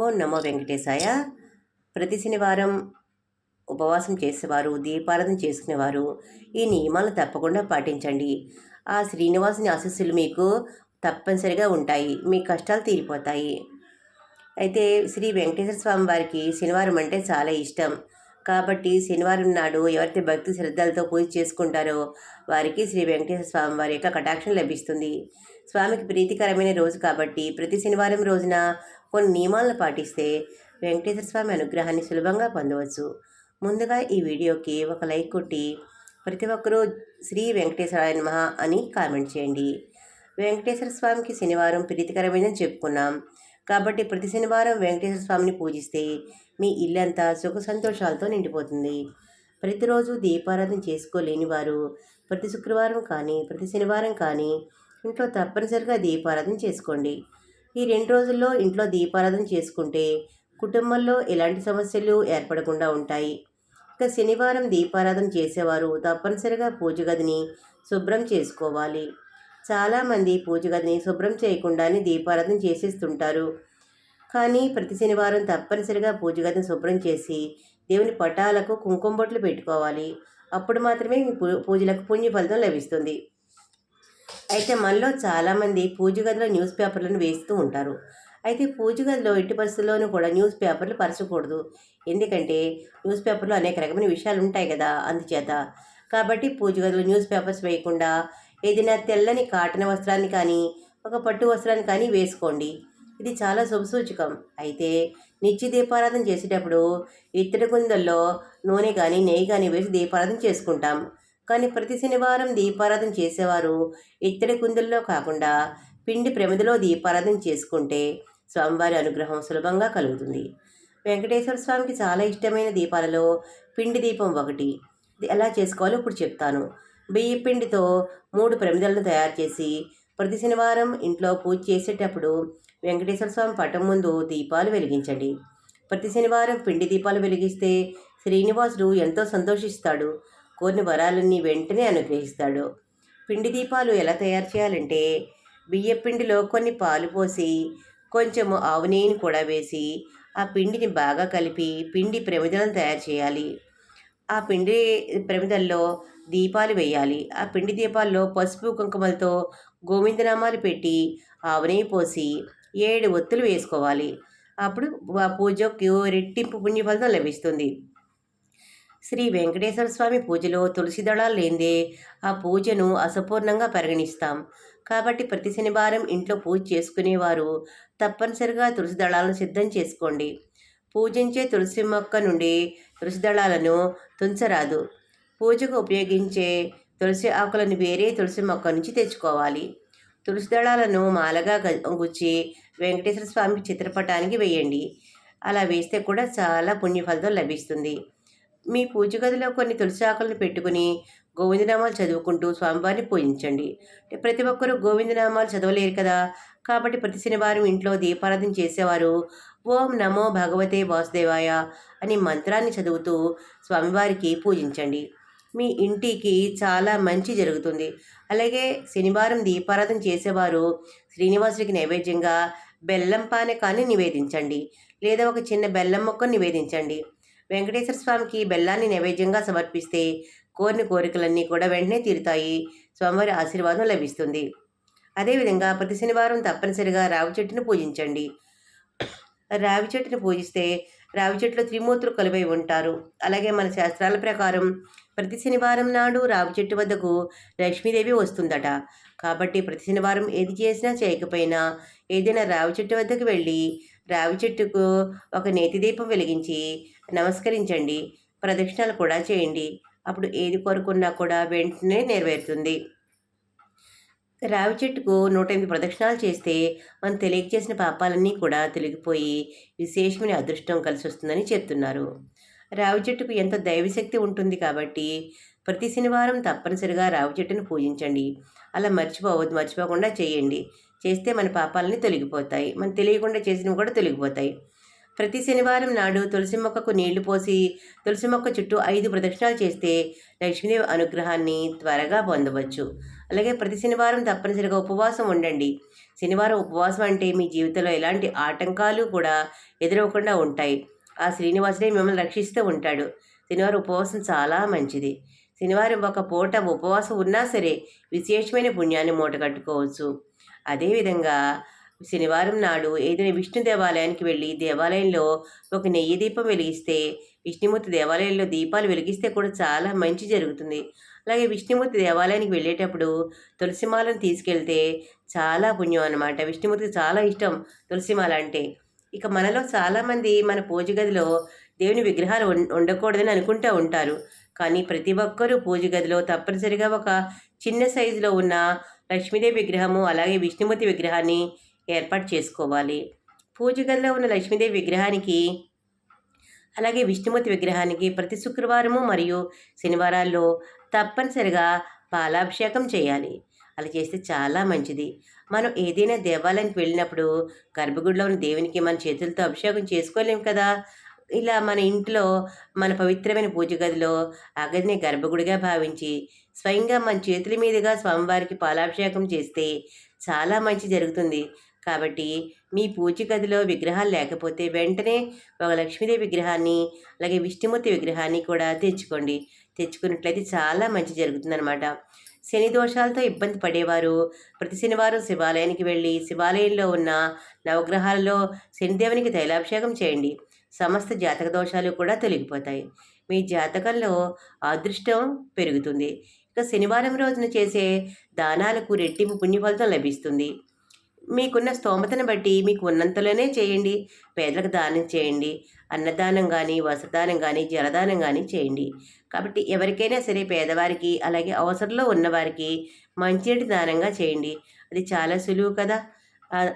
ఓ నమో వెంకటేశాయ. ప్రతి శనివారం ఉపవాసం చేసేవారు దీపారాధన చేసుకునేవారు. ఈ నియమాలు తప్పకుండా పాటించండి. ఆ శ్రీనివాసుని ఆశస్సులు మీకు తప్పనిసరిగా ఉంటాయి. మీ కష్టాలు తీరిపోతాయి. అయితే శ్రీ వెంకటేశ్వర స్వామి వారికి శనివారం అంటే చాలా ఇష్టం. కాబట్టి శనివారం నాడు ఎవరైతే భక్తి శ్రద్ధలతో పూజ చేసుకుంటారో వారికి శ్రీ వెంకటేశ్వర స్వామి వారి యొక్క కటాక్షం లభిస్తుంది. స్వామికి ప్రీతికరమైన రోజు కాబట్టి ప్రతి శనివారం రోజున కొన్ని నియమాలను పాటిస్తే వెంకటేశ్వర స్వామి అనుగ్రహాన్ని సులభంగా పొందవచ్చు. ముందుగా ఈ వీడియోకి ఒక లైక్ కొట్టి ప్రతి ఒక్కరూ శ్రీ వెంకటేశ్వరాయ నమః అని కామెంట్ చేయండి. వెంకటేశ్వర స్వామికి శనివారం ప్రీతికరమైన చెప్పుకున్నాం. కాబట్టి ప్రతి శనివారం వెంకటేశ్వర స్వామిని పూజిస్తే మీ ఇల్లంతా సుఖ సంతోషాలతో నిండిపోతుంది. ప్రతిరోజు దీపారాధన చేసుకోలేని వారు ప్రతి శుక్రవారం కానీ ప్రతి శనివారం కానీ ఇంట్లో తప్పనిసరిగా దీపారాధన చేసుకోండి. ఈ రెండు రోజుల్లో ఇంట్లో దీపారాధన చేసుకుంటే కుటుంబంలో ఎలాంటి సమస్యలు ఏర్పడకుండా ఉంటాయి. ఇక శనివారం దీపారాధన చేసేవారు తప్పనిసరిగా పూజ గదిని శుభ్రం చేసుకోవాలి. చాలామంది పూజ గదిని శుభ్రం చేయకుండానే దీపారాధన చేసేస్తుంటారు. కానీ ప్రతి శనివారం తప్పనిసరిగా పూజ గదిని శుభ్రం చేసి దేవుని పటాలకు కుంకుమ బొట్లు పెట్టుకోవాలి. అప్పుడు మాత్రమే మీ పూ పూజలకు పుణ్య ఫలితం లభిస్తుంది. అయితే మనలో చాలామంది పూజ గదిలో న్యూస్ పేపర్లను వేస్తూ ఉంటారు. అయితే పూజ గదిలో ఎట్టి పరిస్థితుల్లోనూ కూడా న్యూస్ పేపర్లు పరచకూడదు. ఎందుకంటే న్యూస్ పేపర్లో అనేక రకమైన విషయాలు ఉంటాయి కదా! అందుచేత. కాబట్టి పూజ గదిలో న్యూస్ పేపర్స్ వేయకుండా ఏదైనా తెల్లని కాటన వస్త్రాన్ని కానీ ఒక పట్టు వస్త్రాన్ని కానీ వేసుకోండి. ఇది చాలా శుభసూచకం. అయితే నిత్య దీపారాధన చేసేటప్పుడు ఇత్తడి కుందల్లో నూనె కానీ నెయ్యి కానీ వేసి దీపారాధన చేసుకుంటాం. కానీ ప్రతి శనివారం దీపారాధన చేసేవారు ఇత్తడి కుందుల్లో కాకుండా పిండి ప్రమిదలో దీపారాధన చేసుకుంటే స్వామివారి అనుగ్రహం సులభంగా కలుగుతుంది. వెంకటేశ్వర స్వామికి చాలా ఇష్టమైన దీపాలలో పిండి దీపం ఒకటి. ఇది ఎలా చేసుకోవాలో ఇప్పుడు చెప్తాను. బియ్య పిండితో మూడు ప్రమిదలను తయారు చేసి ప్రతి శనివారం ఇంట్లో పూజ చేసేటప్పుడు వెంకటేశ్వర స్వామి పటం ముందు దీపాలు వెలిగించండి. ప్రతి శనివారం పిండి దీపాలు వెలిగిస్తే శ్రీనివాసుడు ఎంతో సంతోషిస్తాడు. కొన్ని వరాలన్నీ వెంటనే అనుగ్రహిస్తాడు. పిండి దీపాలు ఎలా తయారు చేయాలంటే బియ్య పిండిలో కొన్ని పాలు పోసి కొంచెం ఆవు నెయ్యిని కూడా వేసి ఆ పిండిని బాగా కలిపి పిండి ప్రమిదలను తయారు చేయాలి. ఆ పిండి ప్రమిదల్లో దీపాలు వేయాలి. ఆ పిండి దీపాల్లో పసుపు కుంకుమలతో గోవిందనామాలు పెట్టి ఆవు పోసి ఏడు ఒత్తులు వేసుకోవాలి. అప్పుడు ఆ పూజకు రెట్టింపు పుణ్యఫలితం లభిస్తుంది. శ్రీ వెంకటేశ్వర స్వామి పూజలో తులసి దళాలు లేదే ఆ పూజను అసపూర్ణంగా పరిగణిస్తాం. కాబట్టి ప్రతి శనివారం ఇంట్లో పూజ చేసుకునేవారు తప్పనిసరిగా తులసి దళాలను సిద్ధం చేసుకోండి. పూజించే తులసి మొక్క నుండి తులసి దళాలను తుంచరాదు. పూజకు ఉపయోగించే తులసి ఆకులను వేరే తులసి మొక్క నుంచి తెచ్చుకోవాలి. తులసి దళాలను మాలగా గుచ్చి వెంకటేశ్వర స్వామి చిత్రపటానికి వేయండి. అలా వేస్తే కూడా చాలా పుణ్యఫలితం లభిస్తుంది. మీ పూజ గదిలో కొన్ని తులసి ఆకులను పెట్టుకుని గోవిందనామాలు చదువుకుంటూ స్వామివారిని పూజించండి. ప్రతి ఒక్కరూ గోవిందనామాలు చదవలేరు కదా. కాబట్టి ప్రతి శనివారం ఇంట్లో దీపారాధన చేసేవారు ఓం నమో భగవతే వాసుదేవాయ అని మంత్రాన్ని చదువుతూ స్వామివారికి పూజించండి. మీ ఇంటికి చాలా మంచి జరుగుతుంది. అలాగే శనివారం దీపారాధన చేసేవారు శ్రీనివాసుడికి నైవేద్యంగా బెల్లం పానకాన్ని నివేదించండి. లేదా ఒక చిన్న బెల్లం మొక్కను నివేదించండి. వెంకటేశ్వర స్వామికి బెల్లాన్ని నైవేద్యంగా సమర్పిస్తే కోరిన కోరికలన్నీ కూడా వెంటనే తీరుతాయి. స్వామివారి ఆశీర్వాదం లభిస్తుంది. అదేవిధంగా ప్రతి శనివారం తప్పనిసరిగా రావి చెట్టును పూజించండి. రావి చెట్టును పూజిస్తే రావి చెట్టులో త్రిమూర్తులు కొలువై ఉంటారు. అలాగే మన శాస్త్రాల ప్రకారం ప్రతి శనివారం నాడు రావి చెట్టు వద్దకు లక్ష్మీదేవి వస్తుందట. కాబట్టి ప్రతి శనివారం ఏది చేసినా చేయకపోయినా ఏదైనా రావి చెట్టు వద్దకు వెళ్ళి రావి చెట్టుకు ఒక నేతి దీపం వెలిగించి నమస్కరించండి. ప్రదక్షిణాలు కూడా చేయండి. అప్పుడు ఏది కోరుకున్నా కూడా వెంటనే నెరవేరుతుంది. రావి చెట్టుకు నూట ఎనిమిది ప్రదక్షిణాలు చేస్తే మనం తెలియచేసిన పాపాలన్నీ కూడా తొలగిపోయి విశేషమైన అదృష్టం కలిసి వస్తుందని చెప్తున్నారు. రావి చెట్టుకు ఎంత దైవశక్తి ఉంటుంది కాబట్టి ప్రతి శనివారం తప్పనిసరిగా రావి చెట్టును పూజించండి. అలా మర్చిపోవద్దు మర్చిపోకుండా చేయండి. చేస్తే మన పాపాలని తొలగిపోతాయి. మనం తెలియకుండా చేసినవి కూడా తొలగిపోతాయి. ప్రతి శనివారం నాడు తులసి మొక్కకు నీళ్ళు పోసి తులసి మొక్క చుట్టూ ఐదు ప్రదక్షిణాలు చేస్తే లక్ష్మీదేవి అనుగ్రహాన్ని త్వరగా పొందవచ్చు. అలాగే ప్రతి శనివారం తప్పనిసరిగా ఉపవాసం ఉండండి. శనివారం ఉపవాసం అంటే మీ జీవితంలో ఎలాంటి ఆటంకాలు కూడా ఎదురవకుండా ఉంటాయి. ఆ శ్రీనివాసుడే మిమ్మల్ని రక్షిస్తూ ఉంటాడు. శనివారం ఉపవాసం చాలా మంచిది. శనివారం ఒక పూట ఉపవాసం ఉన్నా సరే విశేషమైన పుణ్యాన్ని మూట కట్టుకోవచ్చు. అదేవిధంగా శనివారం నాడు ఏదైనా విష్ణు దేవాలయానికి వెళ్ళి దేవాలయంలో ఒక నెయ్యి దీపం వెలిగిస్తే విష్ణుమూర్తి దేవాలయంలో దీపాలు వెలిగిస్తే కూడా చాలా మంచి జరుగుతుంది. అలాగే విష్ణుమూర్తి దేవాలయానికి వెళ్ళేటప్పుడు తులసిమాలను తీసుకెళ్తే చాలా పుణ్యం అనమాట విష్ణుమూర్తికి చాలా ఇష్టం తులసిమాల అంటే. ఇక మనలో చాలామంది మన పూజ గదిలో దేవుని విగ్రహాలు ఉండకూడదని అనుకుంటూ ఉంటారు. కానీ ప్రతి ఒక్కరూ పూజ గదిలో తప్పనిసరిగా ఒక చిన్న సైజులో ఉన్న లక్ష్మీదేవి విగ్రహము అలాగే విష్ణుమూర్తి విగ్రహాన్ని ఏర్పాటు చేసుకోవాలి. పూజ గదిలో ఉన్న లక్ష్మీదేవి విగ్రహానికి అలాగే విష్ణుమూర్తి విగ్రహానికి ప్రతి శుక్రవారము మరియు శనివారాల్లో తప్పనిసరిగా పాలాభిషేకం చేయాలి. అలా చేస్తే చాలా మంచిది. మనం ఏదైనా దేవాలయానికి వెళ్ళినప్పుడు గర్భగుడిలో ఉన్న దేవునికి మన చేతులతో అభిషేకం చేసుకోలేం కదా? ఇలా మన ఇంట్లో మన పవిత్రమైన పూజ గదిలో అగదిని గర్భగుడిగా భావించి స్వయంగా మన చేతుల మీదుగా స్వామివారికి పాలాభిషేకం చేస్తే చాలా మంచి జరుగుతుంది. కాబట్టి మీ పూజ గదిలో విగ్రహాలు లేకపోతే వెంటనే ఒక లక్ష్మీదేవి విగ్రహాన్ని అలాగే విష్ణుమూర్తి విగ్రహాన్ని కూడా తెచ్చుకోండి. తెచ్చుకున్నట్లయితే చాలా మంచి జరుగుతుందనమాట శని దోషాలతో ఇబ్బంది పడేవారు. ప్రతి శనివారం శివాలయానికి వెళ్ళి శివాలయంలో ఉన్న నవగ్రహాలలో శనిదేవునికి తైలాభిషేకం చేయండి. సమస్త జాతక దోషాలు కూడా తొలగిపోతాయి. మీ జాతకంలో అదృష్టం పెరుగుతుంది. ఇక శనివారం రోజున చేసే దానాలకు రెట్టింపు పుణ్యఫలితం లభిస్తుంది. మీకున్న స్తోమతను బట్టి మీకు ఉన్నంతలోనే చేయండి. పేదలకు దానం చేయండి. అన్నదానం కానీ వస్త్రదానం కానీ జలదానం కానీ చేయండి. కాబట్టి ఎవరికైనా సరే పేదవారికి అలాగే అవసరంలో ఉన్నవారికి మంచినీటి దానంగా చేయండి. అది చాలా సులువు కదా.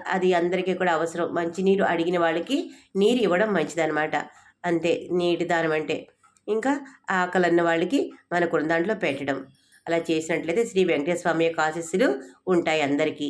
అది అందరికీ కూడా అవసరం. మంచినీరు అడిగిన వాళ్ళకి నీరు ఇవ్వడం మంచిదనమాట అంతే నీటి దానం అంటే. ఇంకా ఆకలన్న వాళ్ళకి మనకున్న దాంట్లో పెట్టడం. అలా చేసినట్లయితే శ్రీ వెంకటేశ్వర స్వామి యొక్క ఆశీస్సులు ఉంటాయి అందరికీ.